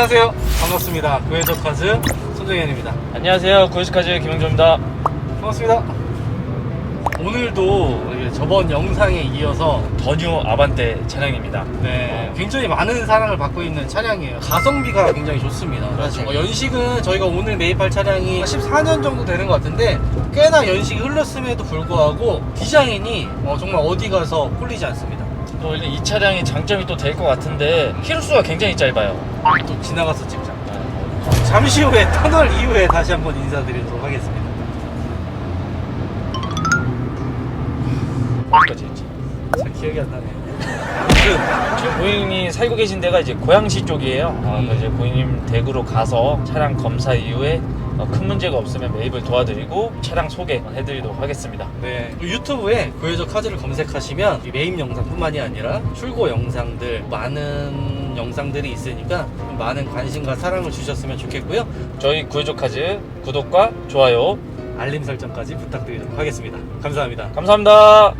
안녕하세요. 반갑습니다. 구해적카즈 손정현입니다. 안녕하세요. 구스카즈 김영조입니다. 반갑습니다. 오늘도 저번 영상에 이어서 더 뉴 아반떼 차량입니다. 네, 굉장히 많은 사랑을 받고 있는 차량이에요. 가성비가 굉장히 좋습니다. 그렇죠. 어, 연식은 저희가 오늘 매입할 차량이 14년 정도 되는 것 같은데 꽤나 연식이 흘렀음에도 불구하고 디자인이 어, 정말 어디 가서 홀리지 않습니다. 또이 차량의 장점이 또 될 것 같은데 키로수가 굉장히 짧아요. 또 지나가서 찍자. 잠시 후에 터널 이후에 다시 한번 인사드리도록 하겠습니다. 어디까지 했지? 잘 기억이 안 나네. 아무튼 지금 고객님이 살고 계신 데가 이제 고양시 쪽이에요. 어, 음. 그래서 이제 고객님 댁으로 가서 차량 검사 이후에 어, 큰 문제가 없으면 매입을 도와드리고 차량 소개 해드리도록 하겠습니다. 네, 유튜브에 구해적 카드를 검색하시면 이 매입 영상뿐만이 아니라 출고 영상들 많은 영상들이 있으니까 좀 많은 관심과 사랑을 주셨으면 좋겠고요. 저희 구해조카즈 구독과 좋아요 알림 설정까지 부탁드리도록 하겠습니다. 감사합니다. 감사합니다.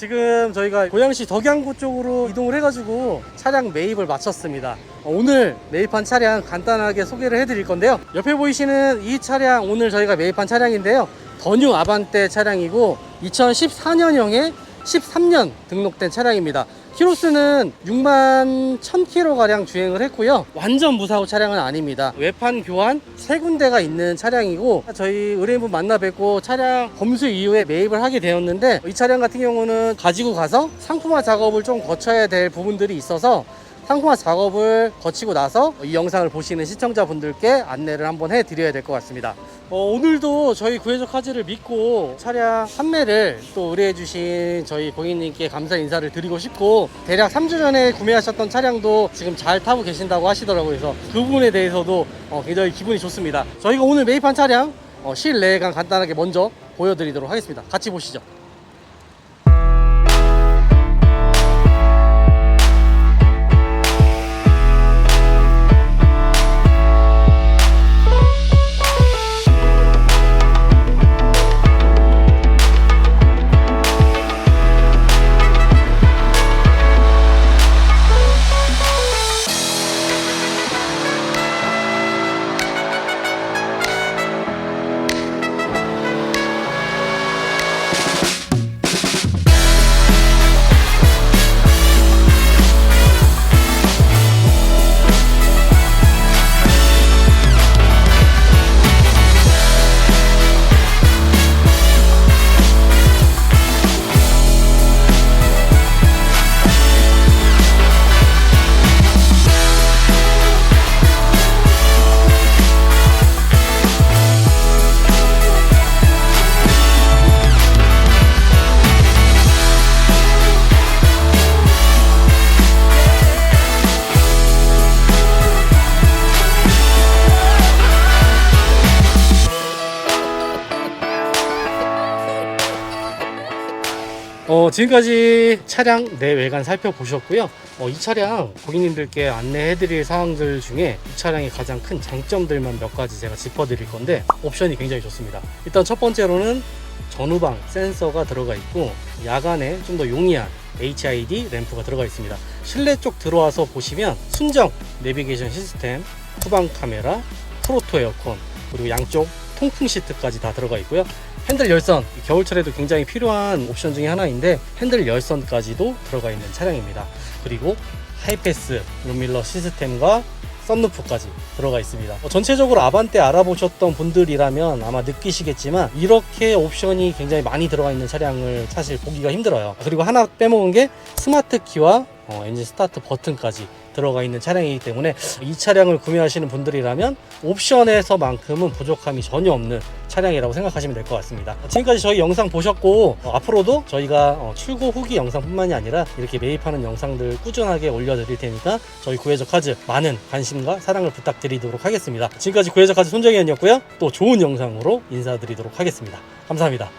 지금 저희가 고양시 덕양구 쪽으로 이동을 해가지고 차량 매입을 마쳤습니다. 어, 오늘 매입한 차량 간단하게 소개를 해드릴 건데요. 옆에 보이시는 이 차량 오늘 저희가 매입한 차량인데요. 더뉴 아반떼 차량이고 2014년형에 13년 등록된 차량입니다. 키로수는 6만 1000km 가량 주행을 했고요. 완전 무사고 차량은 아닙니다. 외판 교환 세 군데가 있는 차량이고 저희 의뢰인분 만나 뵙고 차량 검수 이후에 매입을 하게 되었는데 이 차량 같은 경우는 가지고 가서 상품화 작업을 좀 거쳐야 될 부분들이 있어서 상품화 작업을 거치고 나서 이 영상을 보시는 시청자분들께 안내를 한번 해드려야 될 것 같습니다. 어, 오늘도 저희 구해적 카즈를 믿고 차량 판매를 또 의뢰해주신 저희 고객님께 감사 인사를 드리고 싶고 대략 3주 전에 구매하셨던 차량도 지금 잘 타고 계신다고 하시더라고요. 그래서 그 부분에 대해서도 어, 굉장히 기분이 좋습니다. 저희가 오늘 매입한 차량 어, 실내관 간단하게 먼저 보여드리도록 하겠습니다. 같이 보시죠. 어, 지금까지 차량 내외관 살펴보셨고요. 어, 이 차량 고객님들께 안내해드릴 사항들 중에 이 차량의 가장 큰 장점들만 몇 가지 제가 짚어드릴 건데 옵션이 굉장히 좋습니다. 일단 첫 번째로는 전후방 센서가 들어가 있고 야간에 좀 더 용이한 HID 램프가 들어가 있습니다. 실내 쪽 들어와서 보시면 순정 내비게이션 시스템, 후방 카메라, 프로토 에어컨, 그리고 양쪽 통풍 시트까지 다 들어가 있고요. 핸들 열선, 겨울철에도 굉장히 필요한 옵션 중에 하나인데 핸들 열선까지도 들어가 있는 차량입니다. 그리고 하이패스 룸밀러 시스템과 썬루프까지 들어가 있습니다. 어, 전체적으로 아반떼 알아보셨던 분들이라면 아마 느끼시겠지만 이렇게 옵션이 굉장히 많이 들어가 있는 차량을 사실 보기가 힘들어요. 그리고 하나 빼먹은 게 스마트 키와 어, 엔진 스타트 버튼까지 들어가 있는 차량이기 때문에 이 차량을 구매하시는 분들이라면 옵션에서만큼은 부족함이 전혀 없는 차량이라고 생각하시면 될 것 같습니다. 지금까지 저희 영상 보셨고 어, 앞으로도 저희가 어, 출고 후기 영상뿐만이 아니라 이렇게 매입하는 영상들 꾸준하게 올려드릴 테니까 저희 구해적 카즈 많은 관심과 사랑을 부탁드리도록 하겠습니다. 지금까지 구해적 카즈 손정현이었고요. 또 좋은 영상으로 인사드리도록 하겠습니다. 감사합니다.